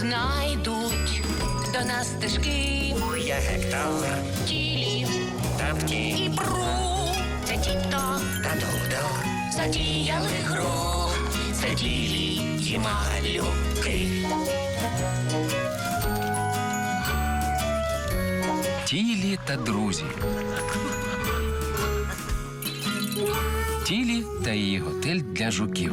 знайдуть до нас стежки, Я Гектор, тілі тапки і пру. Це тіп-топ, та Дудо. затіяли гру. Це тілі ті малюки. Тілі та друзі. Тілі та її готель для жуків.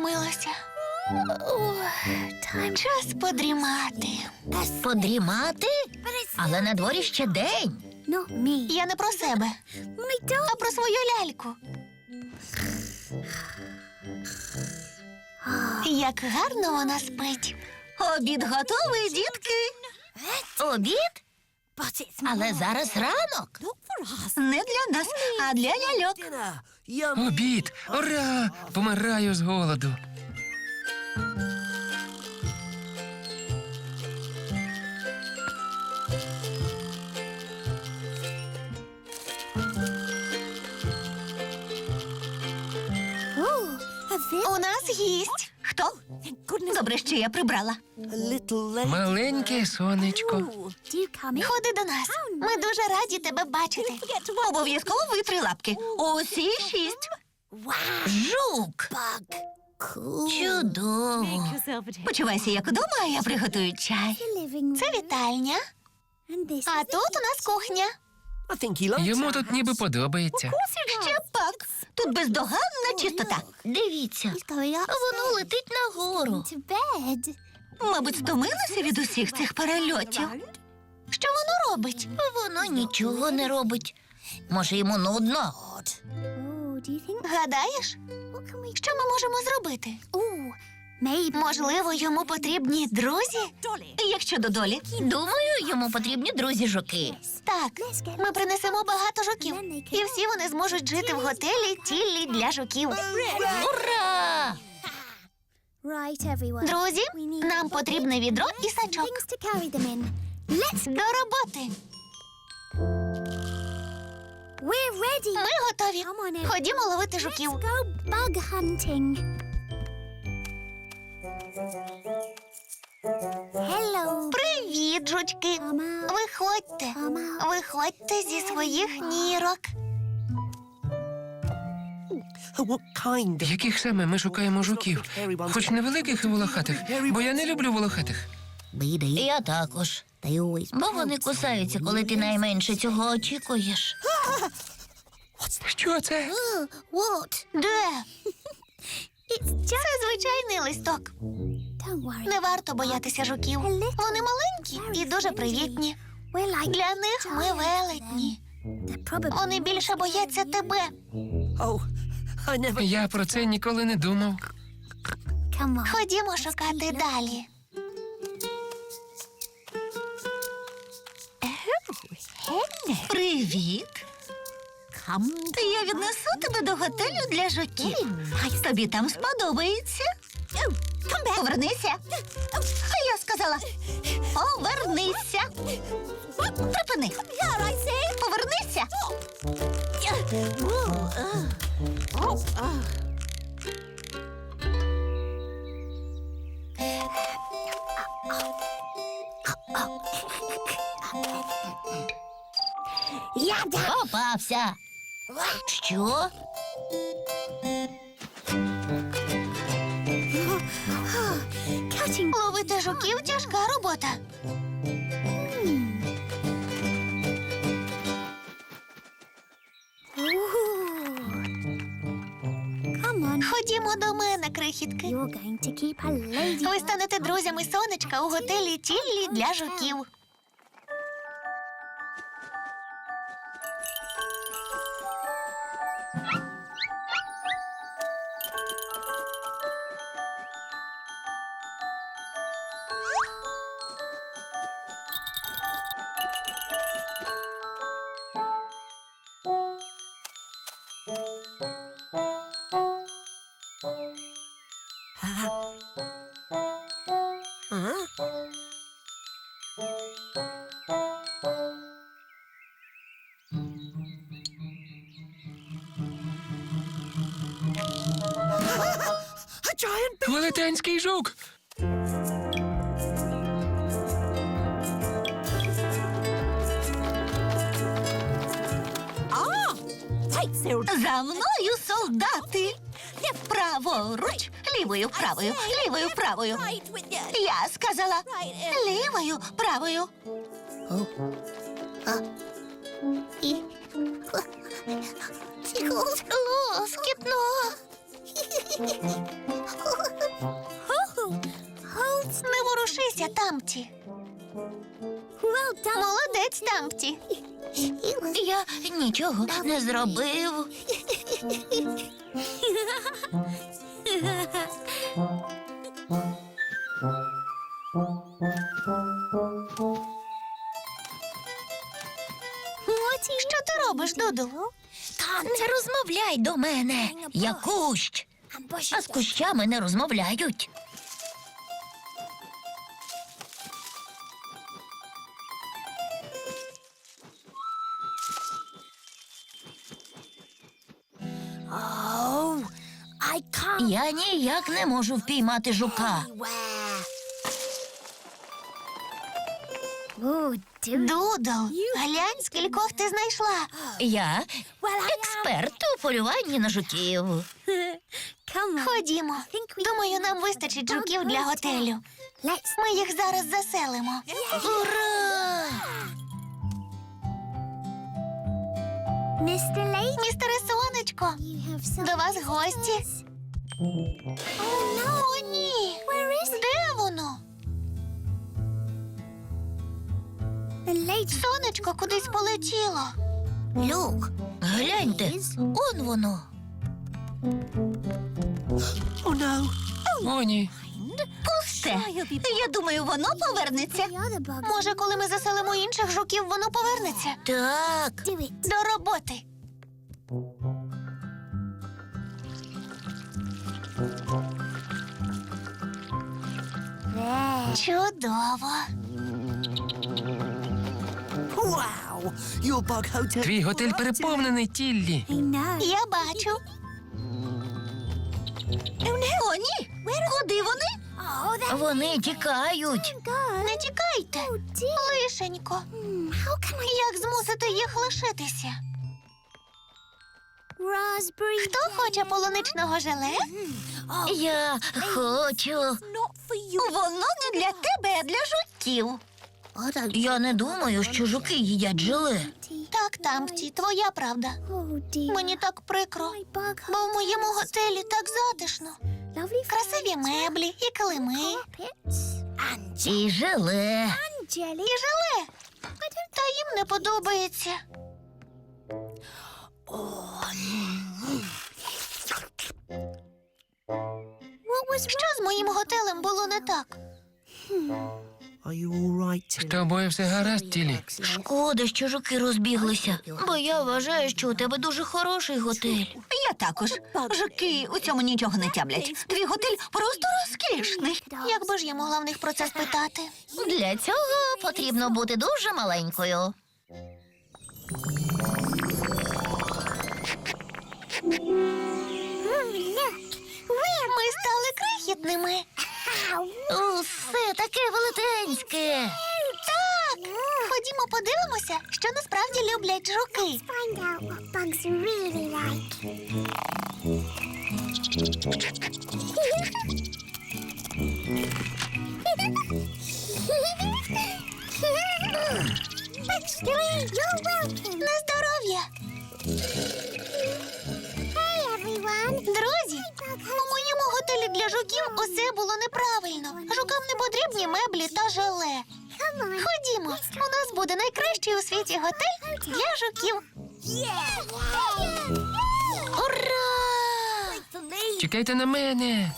Як я стомилася. Time. Час подрімати. Подрімати? Але на дворі ще день. Я не про себе, а про свою ляльку. Як гарно вона спить. Обід готовий, дітки. Обід? Але зараз ранок. Не для нас, а для ляльок. Обід! Ура! Помираю з голоду. У нас гість. Хто? Добре, що я прибрала. Маленьке сонечко. Ходи до нас. Ми дуже раді тебе бачити. Обов'язково витри лапки. Усі шість. Жук. Чудово. Почувайся як удома, а я приготую чай. Це вітальня, а тут у нас кухня. Йому тут ніби подобається. Ще пак. Тут бездоганна чистота. Дивіться, воно летить нагору. Мабуть, стомилося від усіх цих перельотів. Що воно робить? Воно нічого не робить. Може, йому нудно. Oh? Гадаєш, що ми можемо зробити? Можливо, йому потрібні друзі? Як щодо долі? Думаю, йому потрібні друзі жуки. Так, ми принесемо багато жуків, і всі вони зможуть жити в готелі тіллі для жуків. Ура! Друзі, нам потрібне відро і сачок. До роботи. We're ready. Ми готові. Ходімо ловити жуків. Привіт, жучки. Виходьте. Виходьте зі своїх нірок. What kind of... Яких саме ми шукаємо жуків? Хоч невеликих і волохатих, бо я не люблю волохатих. Я також. Бо вони кусаються, коли ти найменше цього очікуєш. Що це? Де? Це звичайний листок. Не варто боятися жуків. Вони маленькі і дуже привітні. Для них ми велетні. Вони більше бояться тебе. Я про це ніколи не думав. Ходімо шукати далі. Привіт. Я віднесу тебе до готелю для жуків. Тобі там сподобається. Повернися. Я сказала. Повернися. Припини. Повернися. Я Попався. Що? Жуків тяжка робота. Ходімо до мене, крихітки. Ви станете друзями сонечка у готелі Тіллі для жуків. Велетенський жук. За мною солдати. Праворуч, лівою, правою, лівою, правою. Я сказала лівою, правою. Лоскітно. Не ворушися, Тамті. Молодець, Тамті. Я нічого не зробив. Що ти робиш, Дудл? Не розмовляй до мене. Я кущ. А з кущами не розмовляють. Я ніяк не можу впіймати жука. Дудл, глянь, скількох ти знайшла. Я експерт у полюванні на жуків. Ходімо. Думаю, нам вистачить жуків для готелю. Ми їх зараз заселимо. Ура! Містере сонечко, до вас гості. О, ні. Де воно? Сонечко кудись полетіло. Люк, гляньте, он воно. Oh no. О, ні. Пусте. Я думаю, воно повернеться. Може, коли ми заселимо інших жуків, воно повернеться. Так. До роботи. There. Чудово. Твій готель переповнений тіллі. Я бачу. О, ні. Куди вони? Oh, Вони тікають. Не тікайте. Oh. Лишенько. Hmm? Як змусити їх лишитися? Хто хоче полуничного желе? Я хочу. Not for you. Воно не для тебе, а для жуків. Я не думаю, що жуки їдять желе. Так, Тамті, твоя правда. Мені так прикро, бо в моєму готелі так затишно. Красиві меблі і килими, І желе. і желе. Та їм не подобається. Що з моїм готелем було не так? З тобою все гаразд, тілі. Шкода, що жуки розбіглися, бо я вважаю, що у тебе дуже хороший готель. Я також. Жуки у цьому нічого не тямлять. Твій готель просто розкішний. Як би ж я могла в них про це спитати? Для цього потрібно бути дуже маленькою. Ми стали крихітними. Усе таке велетенське. Так. Ходімо подивимося, що насправді люблять жуки. Find out жуків усе було неправильно. Жукам не потрібні меблі та желе. Ходімо, у нас буде найкращий у світі готель для жуків. Ура! Чекайте на мене.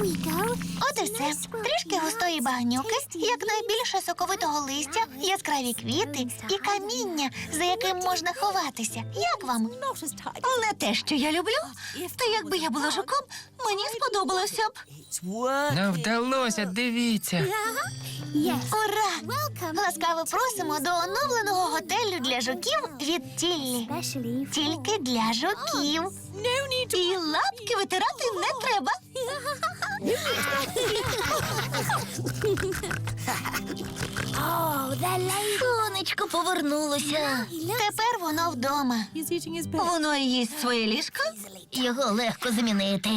От і все. Трішки густої багнюки, якнайбільше соковитого листя, яскраві квіти і каміння, за яким можна ховатися. Як вам? Не те, що я люблю. Та якби я була жуком, мені сподобалося б. Working. Нам вдалося, дивіться. Ура! Ласкаво просимо до оновленого готелю для жуків від Тіллі. Тільки для жуків. І лапки витирати не треба. Сонечко повернулося. Тепер воно вдома. Воно їсть своє ліжко. Його легко замінити.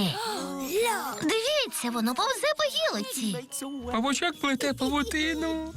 Дивіться, воно повзе по гілиці. Павучок плете павутину.